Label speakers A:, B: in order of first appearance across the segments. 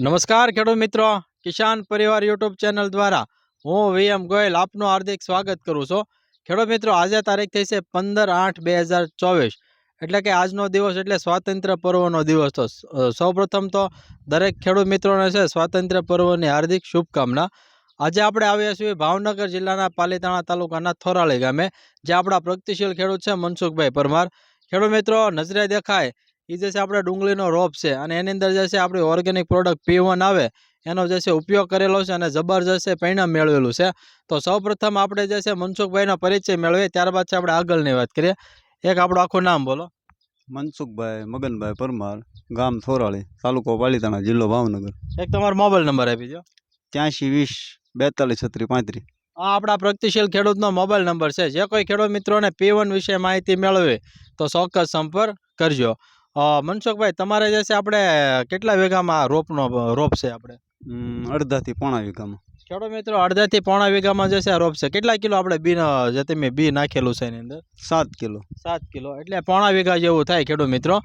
A: નમસ્કાર ખેડૂત મિત્રો. કિસાન પરિવાર યુટ્યુબ ચેનલ દ્વારા હું વીએમ ગોયલ આપનું હાર્દિક સ્વાગત કરું છું. ખેડૂત મિત્રો, આજે તારીખ થઈ છે પંદર આઠ બે હજાર ચોવીસ. એટલે કે આજનો દિવસ એટલે સ્વાતંત્ર્ય પર્વનો દિવસ તો સૌપ્રથમ તો દરેક ખેડૂત મિત્રોને છે સ્વાતંત્ર્ય પર્વની હાર્દિક શુભકામના. આજે આપણે આવ્યા છીએ ભાવનગર જિલ્લાના પાલીતાણા તાલુકાના થોરાળી ગામે જે આપણા પ્રગતિશીલ ખેડૂત છે મનસુખભાઈ પરમાર. ખેડૂત મિત્રો, નજરે દેખાય એ જે છે આપણે ડુંગળીનો રોપ છે અને એની અંદર જે છે આપણી ઓર્ગેનિક પ્રોડક્ટ પી વન આવે એનો જે છે ઉપયોગ કરેલો છે અને જબરજસ્ત છે પરિણામ મેળવેલું છે. તો સૌપ્રથમ આપણે જે છે મનસુખભાઈનો પરિચય મેળવીએ ત્યારબાદ છે આપણે આગળની વાત કરીએ. એક આપણું આખું નામ બોલો.
B: મનસુખભાઈ મગનભાઈ પરમાર ગામ થોરાળી તાલુકો પાલીતાણા જિલ્લો ભાવનગર.
A: એક તમારો મોબાઈલ નંબર આપી દો
B: ત્યાંશી વીસ બેતાલીસ છત્રીસ પાંત્રીસ.
A: આ આપણા પ્રગતિશીલ ખેડૂતનો મોબાઈલ નંબર છે. જે કોઈ ખેડૂત મિત્રોને પી વન વિશે માહિતી મેળવે તો ચોક્કસ સંપર્ક કરજો. મનસુખભાઈ તમારે જે છે આપણે કેટલા વીઘામાં આ રોપનો રોપ છે આપણે?
B: અડધાથી પોણા વીઘામાં.
A: ખેડૂત મિત્રો અડધાથી પોણા વીઘામાં જે છે આ રોપ છે. કેટલા કિલો આપણે બી જે તમે બી નાખેલું છે એની અંદર?
B: સાત કિલો.
A: સાત કિલો. એટલે પોણા વીઘા જેવું થાય ખેડૂત મિત્રો.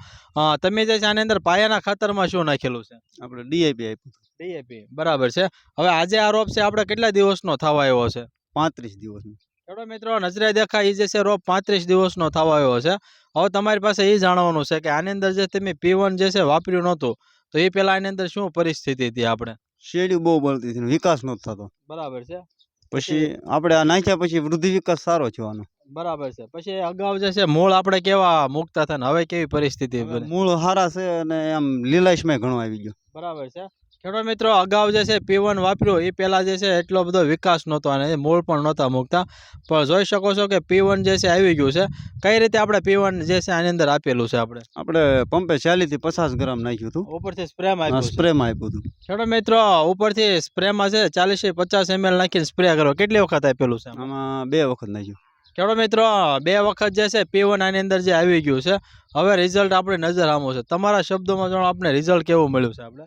A: તમે જે છે આની અંદર પાયાના ખાતરમાં શું નાખેલું છે?
B: આપણે ડીએપી આપ્યું
A: ડીએપી. બરાબર છે. હવે આજે આ રોપ છે આપણે કેટલા દિવસનો થવા આવ્યો છે?
B: પાંત્રીસ દિવસનું.
A: ખેડૂત મિત્રો નજરે દેખાય એ જે છે રોપ પાંત્રીસ દિવસનો થવા આવ્યો છે. હવે તમારી પાસે એ જાણવાનું છે કે આની અંદર જે તમે પીવન જે છે વાપર્યું નહોતું તો એ પેલા આની અંદર શું પરિસ્થિતિ હતી આપણે?
B: શેરડી બહુ બળતી હતી વિકાસ નહોતો થતો.
A: બરાબર છે.
B: પછી આપણે આ નાખ્યા પછી વૃદ્ધિ વિકાસ સારો છે આનો
A: બરાબર છે. પછી અગાઉ જે છે મૂળ આપણે કેવા મુકતા હતા ને હવે કેવી પરિસ્થિતિ
B: મૂળ સારા છે અને આમ લીલાશમય ઘણો આવી ગયો.
A: બરાબર છે. ખેડૂત મિત્રો અગાઉ જે છે પીવન વાપર્યું એ પહેલાં જે છે એટલો બધો વિકાસ નહોતો અને મૂળ પણ નહોતા મૂકતા. પણ જોઈ શકો છો કે પીવન જે છે આવી ગયું છે. કઈ રીતે આપણે પીવન જે છે આની અંદર આપેલું છે આપણે?
B: આપણે પંપે ચાલીથી પચાસ ગ્રામ નાખ્યું હતું.
A: ઉપરથી સ્પ્રેમાં આપ્યું
B: સ્પ્રેમાં આપ્યું હતું.
A: ખેડૂત મિત્રો ઉપરથી સ્પ્રેમાં છે ચાલીસથી પચાસ એમએલ નાખીને સ્પ્રે કરો. કેટલી વખત આપેલું છે? આમાં
B: બે વખત નાખ્યું.
A: ખેડૂત મિત્રો બે વખત જે છે પી વન આની અંદર જે આવી ગયું છે હવે રિઝલ્ટ આપણે નજર આમો છે. તમારા શબ્દોમાં જાણો આપણે રિઝલ્ટ કેવું મળ્યું છે આપણે?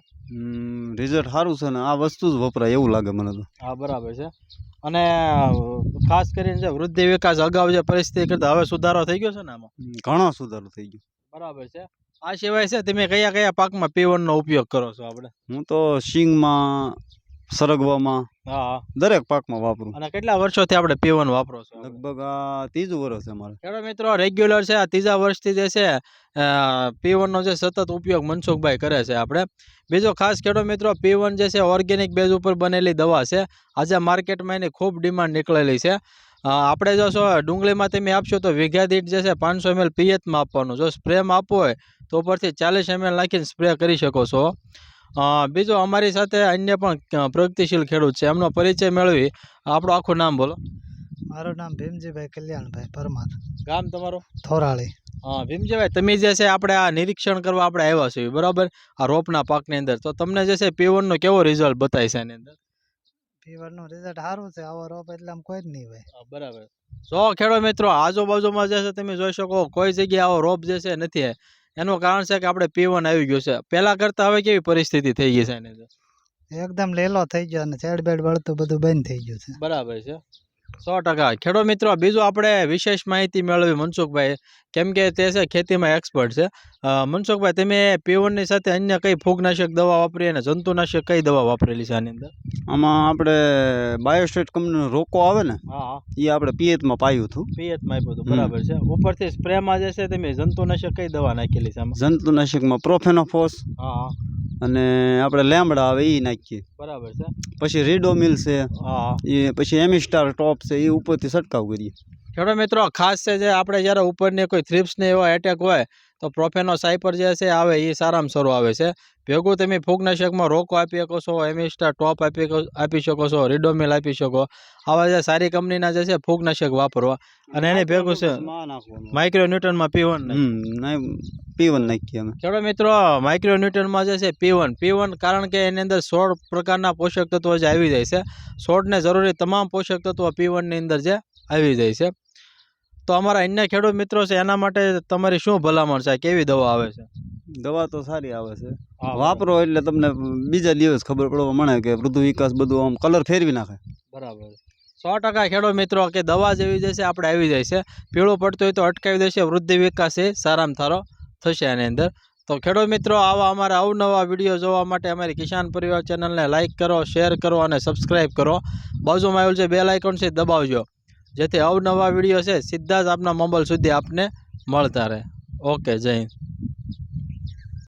B: રિઝલ્ટ સારું છે ને આ વસ્તુ જ વપરાય એવું લાગે મને તો.
A: હા બરાબર છે. અને ખાસ કરીને જે વૃદ્ધિ વિકાસ અગાઉ જે પરિસ્થિતિ કરતા હવે સુધારો થઈ ગયો છે ને આમાં?
B: ઘણો સુધારો થઈ ગયો.
A: બરાબર છે. આ સિવાય છે તમે કયા કયા પાકમાં પી નો ઉપયોગ કરો છો આપણે?
B: હું તો સિંગમાં સરગવામાં?
A: હા.
B: દરેક પાકમાં વાપરું.
A: અને કેટલા વર્ષોથી આપણે પીવન વાપરો છો?
B: લગભગ આ ત્રીજું વર્ષ છે મારે
A: ખેડૂત મિત્રો રેગ્યુલર છે આ ત્રીજા વર્ષથી જે છે પીવનનો જે સતત ઉપયોગ મનસુખભાઈ કરે છે આપણે. બીજો ખાસ ખેડૂત મિત્રો પીવન જે છે ઓર્ગેનિક બેઝ ઉપર બનેલી દવા છે. આજે માર્કેટમાં એની ખૂબ ડિમાન્ડ નીકળેલી છે. આપણે જો સો ડુંગળીમાં તમે આપશો તો વીઘા દીઠ જે છે પાંચસો એમએલ પિયતમાં આપવાનું. જો સ્પ્રેમાં આપવો હોય તો ઉપરથી ચાલીસ એમએલ નાખીને સ્પ્રે કરી શકો છો. બીજો અમારી સાથે અન્ય પણ પ્રગતિશીલ ખેડૂત છે. એમનો પરિચય મેળવી. આપણું આખું નામ બોલો.
C: મારું નામ ભીમજીભાઈ કલ્યાણભાઈ પરમાર.
A: ગામ તમારું?
C: થોરાળી.
A: હા ભીમજીભાઈ તમે જે છે આપણે આ નિરીક્ષણ કરવા આપણે આવ્યા છીએ બરાબર? આ રોપના પાકની અંદર. તો તમને જે છે પીવનનો કેવો રિઝલ્ટ બતાય છે એની અંદર?
C: ફીવરનું રિઝલ્ટ સારું છે. આવો રોપ એટલે આમ કોઈ જ નહીં હોય.
A: બરાબર. જો ખેડૂત મિત્રો આજુબાજુમાં જે છે તમે જોઈ શકો કોઈ જગ્યાએ આવો રોપ જે છે નથી એનું કારણ છે કે આપણે પીવન આવી ગયું છે. પહેલા કરતા હવે કેવી પરિસ્થિતિ થઈ ગઈ છે એની
C: એકદમ લીલો થઈ ગયો અને ચેડબેડ વળતું બધું બંધ થઈ ગયું છે.
A: બરાબર છે. સો ટકા. ખેડૂત મિત્રો બીજું આપણે વિશેષ માહિતી મેળવી મનસુખભાઈ કેમ કે તે છે ખેતીમાં એક્સપર્ટ છે. મનસુખભાઈ તમે પીવનની સાથે અન્ય કઈ ફૂગનાશક દવા વાપરી અને જંતુનાશક કઈ દવા વાપરેલી છે આની અંદર?
B: આમાં આપણે બાયોસ્ટેટ કંપનીનો રોકો આવે ને એ આપણે પિયતમાં પાયું હતું.
A: પિયતમાં આપ્યું હતું. બરાબર છે. ઉપરથી સ્પ્રેમાં જે છે તમે જંતુનાશક કઈ દવા નાખેલી છે આમાં?
B: જંતુનાશકમાં પ્રોફેનોફોસ અને આપણે લેમડા આવે એ નાખીએ.
A: બરાબર છે.
B: પછી રીડોમિલ છે.
A: હા. હા
B: એ પછી એમિસ્ટાર ટોપ છે એ ઉપરથી છંટકાવ કરીએ.
A: ખેડૂત મિત્રો ખાસ છે જે આપણે જ્યારે ઉપરની કોઈ થ્રિપ્સને એવા એટેક હોય તો પ્રોફેનો સાયપર જે છે આવે એ સારામાં સારું આવે છે. ભેગું તમે ફૂગનાશકમાં રોકો આપી શકો છો એમિસ્ટા ટોપ આપી આપી શકો છો રિડોમિલ આપી શકો. આવા જે સારી કંપનીના જે છે ફૂગનાશક વાપરવા અને એને ભેગું છે માઇક્રો ન્યૂટનમાં પી વન
B: હમ પીવન નાખીએ અમે.
A: ખેડૂત મિત્રો માઇક્રો ન્યૂટનમાં જે છે પી વન પી વન કારણ કે એની અંદર સોળ પ્રકારના પોષક તત્વો જે આવી જાય છે. સોળને જરૂરી તમામ પોષક તત્વો પી વનની અંદર જે આવી જાય છે. તો અમારા અન્ય ખેડૂત મિત્રો છે એના માટે તમારી શું ભલામણ છે? કેવી દવા આવે છે?
B: દવા તો સારી આવે છે.
A: હા,
B: વાપરો એટલે તમને બીજા દિવસ ખબર પડવા મળે કે વૃદ્ધિ વિકાસ બધું આમ કલર ફેરવી નાખે.
A: બરાબર. સો ટકા ખેડૂત મિત્રો કે દવા જેવી જશે આપણે આવી જાય છે. પીળું પડતું હોય તો અટકાવી દેશે વૃદ્ધિ વિકાસ એ સારામાં સારો થશે એની અંદર. તો ખેડૂત મિત્રો આવા અમારા અવનવા વીડિયો જોવા માટે અમારી કિસાન પરિવાર ચેનલને લાઇક કરો શેર કરો અને સબસ્ક્રાઈબ કરો. બાજુમાં આવેલું છે બે લાઇકોન છે દબાવજો. જેથી અવનવા વીડિયો છે, સીધા જ આપના મોબાઈલ સુધી આપને મળતા રહે. ઓકે, જય હિન્દ.